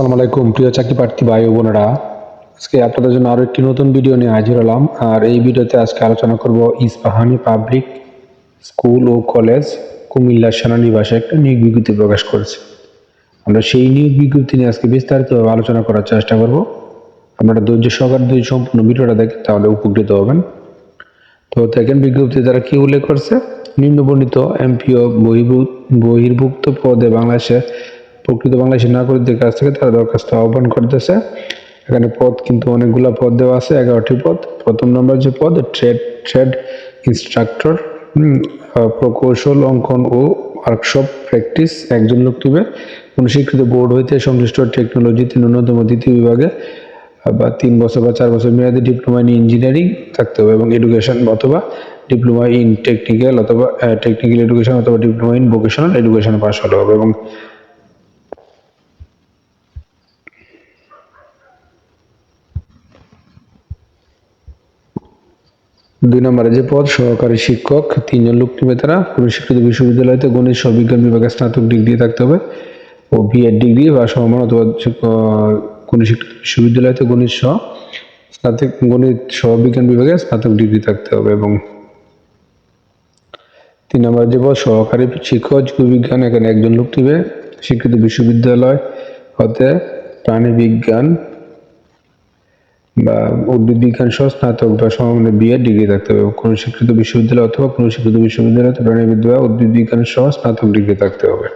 আসসালামু আলাইকুম, প্রিয় চাকরি প্রার্থী ভাই ও বোনেরা। আজকে আপনাদের জন্য আরও একটি নতুন ভিডিও নিয়ে হাজির হলাম। আর এই ভিডিওতে আজকে আলোচনা করব ইস্পাহানি পাবলিক স্কুল ও কলেজ কুমিল্লা সেনানিবাসে একটা নিয়োগ বিজ্ঞপ্তি প্রকাশ করেছে। আমরা সেই নিয়োগ বিজ্ঞপ্তি নিয়ে আজকে বিস্তারিতভাবে আলোচনা করার চেষ্টা করব। আপনারা ধৈর্য সহকারে যদি সম্পূর্ণ ভিডিওটা দেখেন, তাহলে উপকৃত হবেন। তো দেখেন বিজ্ঞপ্তি তারা কি উল্লেখ করছে? নিম্নবর্ণিত এমপিও বহির্ভূত বহির্ভুক্ত পদে বাংলাদেশে প্রকৃত বাংলাদেশের নাগরিকদের কাছ থেকে তারা দরখাস্ত আহ্বান করতেছে। এখানে পদ কিন্তু অনেকগুলো পদ দেওয়া আছে, এগারোটি পদ। প্রথম নম্বর যে পদ, ট্রেড ট্রেড ইনস্ট্রাক্টর প্রকৌশল, অঙ্কন ও ওয়ার্কশপ প্র্যাকটিস। একজন লোক নেবে কোনো বোর্ড হইতে সংশ্লিষ্ট টেকনোলজিতে ন্যূনতম দ্বিতীয় বিভাগে বা তিন বছর বা চার বছর মেয়াদী ডিপ্লোমা ইন ইঞ্জিনিয়ারিং থাকতে হবে এবং এডুকেশন অথবা ডিপ্লোমা ইন টেকনিক্যাল অথবা টেকনিক্যাল এডুকেশন অথবা diploma in vocational education pass হতে হবে এবং দুই নম্বরে যে পদ, সহকারী শিক্ষক, তিনজন লোক নেবে তারা কোনো স্বীকৃত বিশ্ববিদ্যালয়তে গণিত সহ বিজ্ঞান বিভাগে স্নাতক ডিগ্রি থাকতে হবে ও বিএড ডিগ্রি বা সমান অথবা কোনো স্বীকৃত বিশ্ববিদ্যালয়তে গণিত সহ স্নাতক, গণিত সহ বিজ্ঞান বিভাগে স্নাতক ডিগ্রি থাকতে হবে এবং তিন নম্বর যে পদ, সহকারী শিক্ষক, জীববিজ্ঞান, এখানে একজন লোক নেবে স্বীকৃত বিশ্ববিদ্যালয় হতে প্রাণী বিজ্ঞান বা উদ্ভিদ বিজ্ঞান সহ স্নাতক বা সমমানের বিএড ডিগ্রি থাকতে হবে। কোনো স্বীকৃত বিশ্ববিদ্যালয় অথবা কোনো স্বীকৃত বিশ্ববিদ্যালয়তে প্রাণীবিদ্যা উদ্ভিদ বিজ্ঞান সহ স্নাতক ডিগ্রি থাকতে হবে।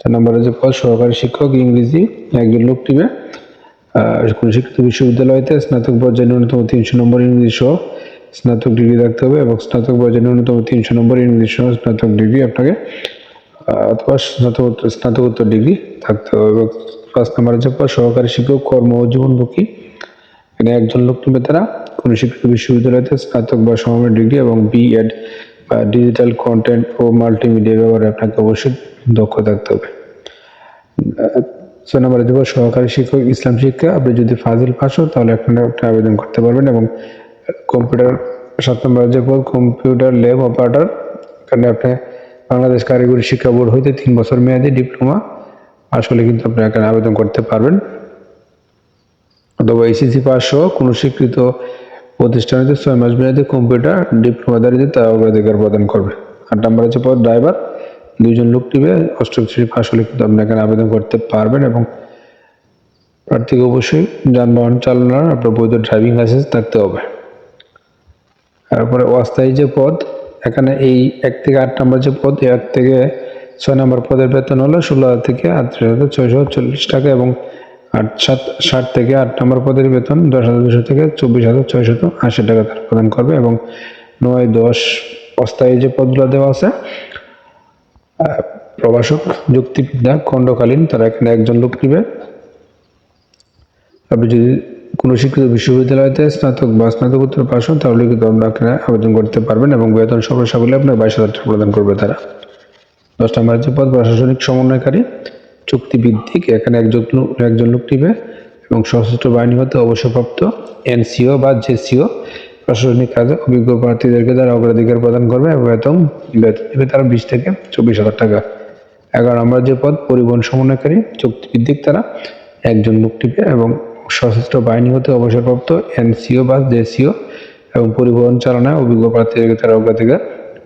চার নম্বরে যে পদ সহকারী শিক্ষক, ইংরেজি, একজন লোক টিমে। কোনো স্বীকৃত বিশ্ববিদ্যালয়তে স্নাতক পর্যায়ে ন্যূনতম তিনশো নম্বর ইংরেজি সহ স্নাতক ডিগ্রি থাকতে হবে এবং স্নাতক পর্যায়ে ন্যূনতম তিনশো নম্বর ইংরেজি সহ স্নাতক ডিগ্রি আপনাকে অথবা স্নাতকোত্তর স্নাতকোত্তর ডিগ্রি থাকতে হবে। এবং পাঁচ নম্বরে পদ সহকারী শিক্ষক, কর্ম ও জীবনমুখী। এখানে একজন লোক নেবে তারা কোনো স্বীকৃত বিশ্ববিদ্যালয়তে স্নাতক বা সমমানের ডিগ্রি এবং বিএড বা ডিজিটাল কন্টেন্ট ও মাল্টিমিডিয়া ব্যবহারে আপনাকে অবশ্যই দক্ষ থাকতে হবে। সহকারী শিক্ষক, ইসলাম শিক্ষা। আপনি যদি ফাজিল পাস হন, তাহলে আপনারা একটা আবেদন করতে পারবেন এবং কম্পিউটার, সাত নম্বরে যে পদ, কম্পিউটার ল্যাব অপারেটর। এখানে আপনি বাংলাদেশ কারিগরি শিক্ষা বোর্ড হইতে তিন বছর মেয়াদী ডিপ্লোমা আসলে কিন্তু আপনি এখানে আবেদন করতে পারবেন। অথবা এসিসি পাস সহ কোনো স্বীকৃত প্রতিষ্ঠানেতে ছয় মাস মেয়াদী কম্পিউটার ডিপ্লোমাদারিতে তার অগ্রাধিকার প্রদান করবে। আট নম্বর হচ্ছে পদ ড্রাইভার। দুইজন লোক টিবে অষ্টম শ্রেণি পাস হলে কিন্তু আপনি এখানে আবেদন করতে পারবেন এবং প্রার্থীকে অবশ্যই যানবাহন চালানোর আপনার বৈধ ড্রাইভিং লাইসেন্স থাকতে হবে। তারপরে অস্থায়ী যে পদ এখানে এই এক থেকে আট নম্বর যে পদ এক থেকে ছয় নম্বর পদের বেতন হলো ষোলো হাজার থেকে আটত্রিশ হাজার ছয়শো চল্লিশ টাকা এবং আট, সাত, ষাট থেকে আট নম্বর পদের বেতন, দশ হাজার দুশো থেকে চব্বিশ হাজার ছয়শত আশি টাকা তারা প্রদান করবে এবং নয়, দশ অস্থায়ী যে পদগুলো দেওয়া আছে প্রভাষক যুক্তিবিদ্যা খণ্ডকালীন, তারা এখানে একজন লোক নিবে। আপনি যদি কোনো শিক্ষিত বিশ্ববিদ্যালয়তে স্নাতক বা স্নাতকোত্তর পাস হন, তাহলে কিন্তু আপনার আবেদন করতে পারবেন এবং বেতন সকল আপনার বাইশ হাজার টাকা প্রদান করবে তারা। দশ নম্বর যে পদ, প্রশাসনিক সমন্বয়কারী চুক্তিভিত্তিক এখানে একজন একজন লোক নিবে এবং সশস্ত্র বাহিনী হতে অবসরপ্রাপ্ত এনসিও বা জেসিও প্রশাসনিক কাজে অভিজ্ঞ প্রার্থীদেরকে তারা অগ্রাধিকার প্রদান করবে এবং বেতন দেবে। তারা বিশ থেকে চব্বিশ হাজার টাকা। এগারো নম্বর যে পদ, পরিবহন সমন্বয়কারী চুক্তিভিত্তিক তারা একজন লোক টিপে এবং সশস্ত্র বাহিনী হতে অবসরপ্রাপ্ত এনসিও বা জেসিও এবং পরিবহন চালনায় অভিজ্ঞ প্রার্থীদেরকে তারা অগ্রাধিকার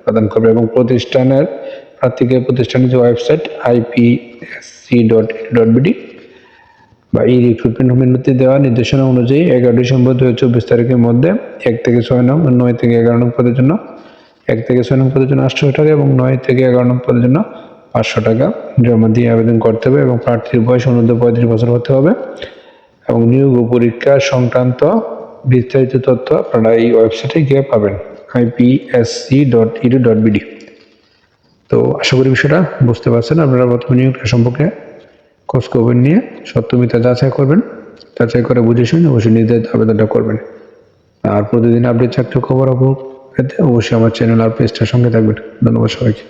প্রদান করবে এবং প্রতিষ্ঠানের প্রার্থীকে প্রতিষ্ঠানের যে website IPSC dot dot BD বা এই রিক্রুটমেন্ট মেনুতে দেওয়া নির্দেশনা অনুযায়ী এগারো ডিসেম্বর দু হাজার চব্বিশ তারিখের মধ্যে এক থেকে ছয় নং, নয় থেকে এগারো নং পদের জন্য, এক থেকে ছয় নং পদের জন্য আটশো টাকা এবং নয় থেকে এগারো নং পদের জন্য পাঁচশো টাকা জমা দিয়ে আবেদন করতে হবে এবং প্রার্থীর বয়স অনূর্ধ্ব পঁয়ত্রিশ বছর হতে হবে এবং নিয়োগ ও পরীক্ষা সংক্রান্ত বিস্তারিত তথ্য আপনারা এই ওয়েবসাইটে গিয়ে পাবেন IPSC dot edu dot BD তো আশা করি বিষয়টা বুঝতে পারছেন আপনারা বর্তমানে নিয়োগটা সম্পর্কে খোঁজ খবর নিয়ে সত্যমিতা যাচাই করবেন। যাচাই করে বুঝে শুনে অবশ্যই নির্ধারিত আবেদনটা করবেন। আর প্রতিদিন আপডেট চাকরি খবর অবশ্যই আমার চ্যানেল আর পেজটার সঙ্গে থাকবেন। ধন্যবাদ সবাইকে।